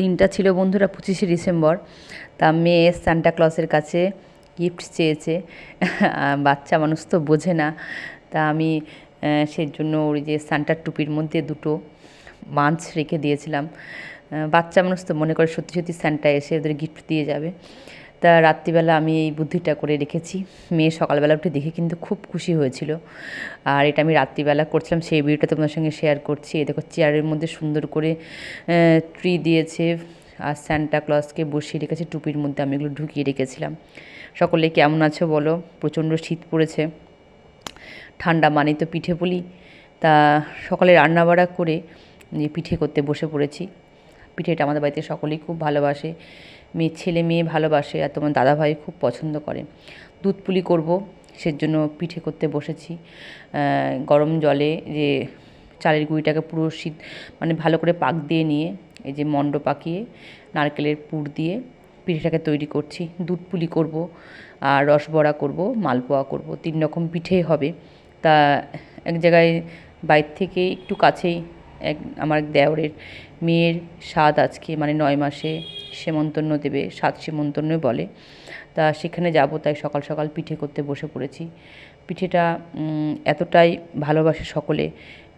দিনটা ছিল বন্ধুরা পঁচিশে ডিসেম্বর, তা মেয়ে সান্টা ক্লসের কাছে গিফট চেয়েছে। বাচ্চা মানুষ তো বোঝে না। তা আমি সেজন্য ওই যে সান্টার টুপির মধ্যে দুটো মাছ রেখে দিয়েছিলাম। বাচ্চা মানুষ তো মনে করে সত্যি সত্যি স্যান্টা এসে ওদের গিফট দিয়ে যাবে। তা রাত্রিবেলা আমি এই বুদ্ধিটা করে রেখেছি। মেয়ে সকালবেলা উঠে দেখে কিন্তু খুব খুশি হয়েছিল। আর এটা আমি রাত্রিবেলা করছিলাম, সেই ভিডিওটা তোমার সঙ্গে শেয়ার করছি। এই দেখো, চেয়ারের মধ্যে সুন্দর করে ট্রি দিয়েছে আর স্যান্টা ক্লসকে বসিয়ে রেখেছে, টুপির মধ্যে আমি এগুলো ঢুকিয়ে রেখেছিলাম। সকলে কেমন আছো বলো? প্রচণ্ড শীত পড়েছে। ঠান্ডা মানে তো পিঠে পুলি। তা সকালে রান্নাবাড়া করে পিঠে করতে বসে পড়েছি। পিঠেটা আমাদের বাড়িতে সকলেই খুব ভালোবাসে। মেয়ে, ছেলে, মেয়ে ভালোবাসে আর তোমার দাদাভাই খুব পছন্দ করে। দুধ পুলি করব, সেজন্য পিঠে করতে বসেছি। গরম জলে যে চালের গুঁড়িটাকে পুরো শীত মানে ভালো করে পাক দিয়ে নিয়ে এই যে মণ্ড পাকিয়ে নারকেলের পুর দিয়ে পিঠেটাকে তৈরি করছি। দুধ পুলি করব আর রসবড়া করব, মালপোয়া করব, তিন রকম পিঠে হবে। তা এক জায়গায় বাইর থেকে একটু কাছেই এক, আমার দেওরের মেয়ের স্বাদ আজকে মানে নয় মাসে সেমন্তন্ন দেবে সাত সেমন্তন্ন বলে। তা সেখানে যাব, তাই সকাল সকাল পিঠে করতে বসে পড়েছি। পিঠেটা এতটাই ভালোবাসে সকলে।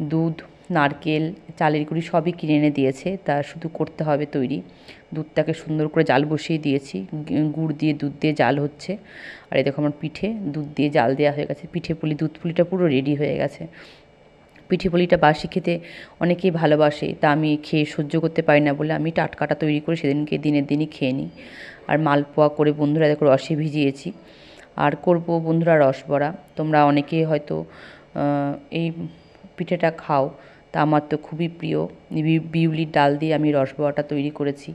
দুধ, নারকেল, চালের গুঁড়ি সবই কিনে এনে দিয়েছে, তা শুধু করতে হবে তৈরি। দুধটাকে সুন্দর করে জাল বসিয়ে দিয়েছি গুড় দিয়ে দুধ দিয়ে জাল হচ্ছে। আর এই দেখো আমার পিঠে, দুধ দিয়ে জাল দেওয়া হয়ে গেছে। পিঠে পুলি, দুধ পুলিটা পুরো রেডি হয়ে গেছে। পিঠে পুলিটা বাসি খেতে অনেকেই ভালোবাসে, তা আমি খেয়ে সহ্য করতে পারি না বলে আমি টাটকাটা তৈরি করে সেদিনকে দিনের দিনই খেয়ে নিই। আর মালপোয়া করে বন্ধুরা দেখো রসে ভিজিয়েছি। আর করব বন্ধুরা রসবড়া তোমরা অনেকে হয়তো এই পিঠেটা খাও, তা আমার তো খুবই প্রিয়। বিউলির ডাল দিয়ে আমি রসবড়াটা তৈরি করেছি।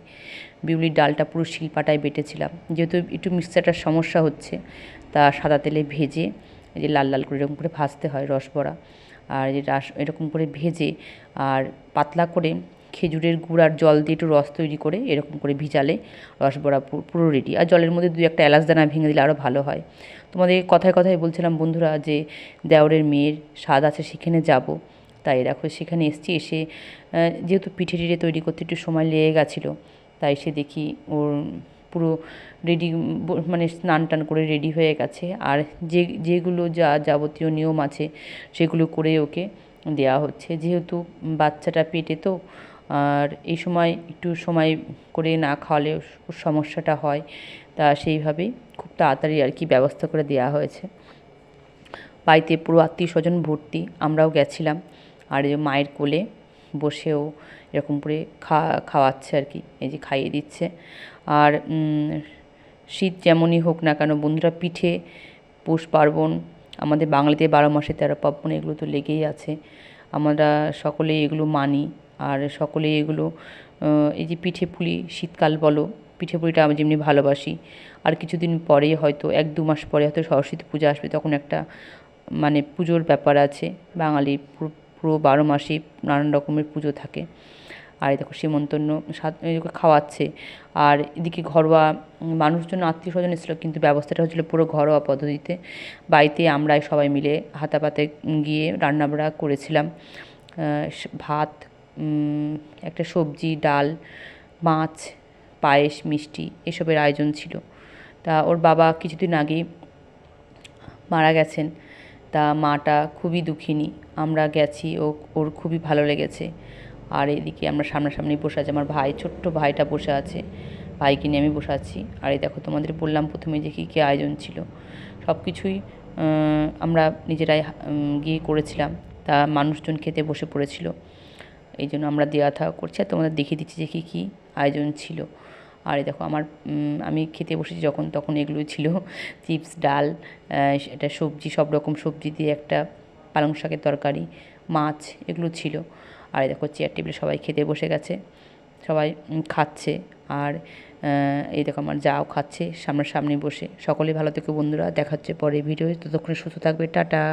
বিউলির ডালটা পুরো শিলপাটায় বেটেছিলাম। যেহেতু একটু মিক্সচারটার সমস্যা হচ্ছে, তা সাদা তেলে ভেজে এই যে লাল লাল করে এরকম করে ভাজতে হয় রসবড়া আর রাস এরকম করে ভেজে আর পাতলা করে খেজুরের গুড় আর জল দিয়ে একটু রস তৈরি করে এরকম করে ভিজালে রসবড়া পু- পুরো রেডি আর জলের মধ্যে দুই একটা এলাচ দানা ভেঙে দিলে আরও ভালো হয়। তোমাদের কথায় কথায় বলছিলাম বন্ধুরা যে দেওরের মেয়ের স্বাদ আছে, সেখানে যাব। তাই দেখো সেখানে এসছি, এসে যেহেতু পিঠে টিঠে তৈরি করতে একটু সময় লেগে গেছিল, তাই সে দেখি ওর পুরো রেডি মানে স্নান টান করে রেডি হয়ে গেছে। আর যে, যেগুলো যা যাবতীয় নিয়ম আছে, সেগুলো করে ওকে দেওয়া হচ্ছে। যেহেতু বাচ্চাটা পেটে তো, আর এই সময় একটু সময় করে না খাওয়ালে সমস্যাটা হয়, তা সেইভাবেই খুব তাড়াতাড়ি আর কি ব্যবস্থা করে দেওয়া হয়েছে। বাড়িতে পুরো আত্মীয় স্বজন ভর্তি, আমরাও গেছিলাম। আর মায়ের কোলে বসেও এরকম করে খা, খাওয়াচ্ছে আর কি, এই যে খাইয়ে দিচ্ছে। আর শীত যেমনই হোক না কেন, বন্ধুরা পিঠে, পৌষ পার্বণ, আমাদের বাঙালিতে বারো মাসে তেরো পার্বণ, এগুলো তো লেগেই আছে। আমরা সকলে এগুলো মানি। আর সকলে এগুলো এই যে পিঠে পুলি, শীতকাল বলো, পিঠে পুলিটা আমি যেমনি ভালোবাসি। আর কিছুদিন পরেই হয়তো, এক দু মাস পরে হয়তো সরস্বতী পূজা আসবে, তখন একটা মানে পুজোর ব্যাপার আছে। বাঙালি পুরো বারো মাসেই নানান রকমের পুজো থাকে। আর এই দেখো সীমন্তন্য খাওয়াচ্ছে। আর এদিকে ঘরোয়া মানুষজন আত্মীয় স্বজন এসেছিল, কিন্তু ব্যবস্থাটা হচ্ছিল পুরো ঘরোয়া পদ্ধতিতে। বাড়িতে আমরাই সবাই মিলে হাতাপাতে গিয়ে রান্নাবাড়া করেছিলাম। ভাত একটা সবজি, ডাল, মাছ, পায়েস, মিষ্টি এসবের আয়োজন ছিল। তা ওর বাবা কিছুদিন আগেই মারা গেছেন। তা মাটা খুবই দুঃখিনী। আমরা গেছি, ও ওর খুবই ভালো লেগেছে। আর এদিকে আমরা সামনাসামনি বসে আছি, আমার ভাই, ছোট্ট ভাইটা বসে আছে, ভাইকে নিয়ে আমি বসে আছি। আর এই দেখো, তোমাদের বললাম প্রথমে যে কী কী আয়োজন ছিল। সব কিছুই আমরা নিজেরাই গিয়ে করেছিলাম। তা মানুষজন খেতে বসে পড়েছিল। এই জন্য আমরা দেওয়া থাকা করছি। আর তোমাদের দেখিয়ে দিচ্ছি যে কী কী আয়োজন ছিল। আর এই দেখো, আমার আমি খেতে বসেছি যখন, তখন এগুলোই ছিল। চিপস, ডাল এটা সবজি, সব রকম সবজি দিয়ে একটা পালং শাকের তরকারি, মাছ, এগুলো ছিল। আর দেখো চেয়ার টেবিলে সবাই খেতে বসে গেছে, সবাই খাচ্ছে আর এই দেখো আমার যাও খাচ্ছে সামনাসামনি বসে। সকলেই ভালো থেকো বন্ধুরা, দেখা হচ্ছে পরে ভিডিও ততক্ষণে সুস্থ থাকবে, টাটা।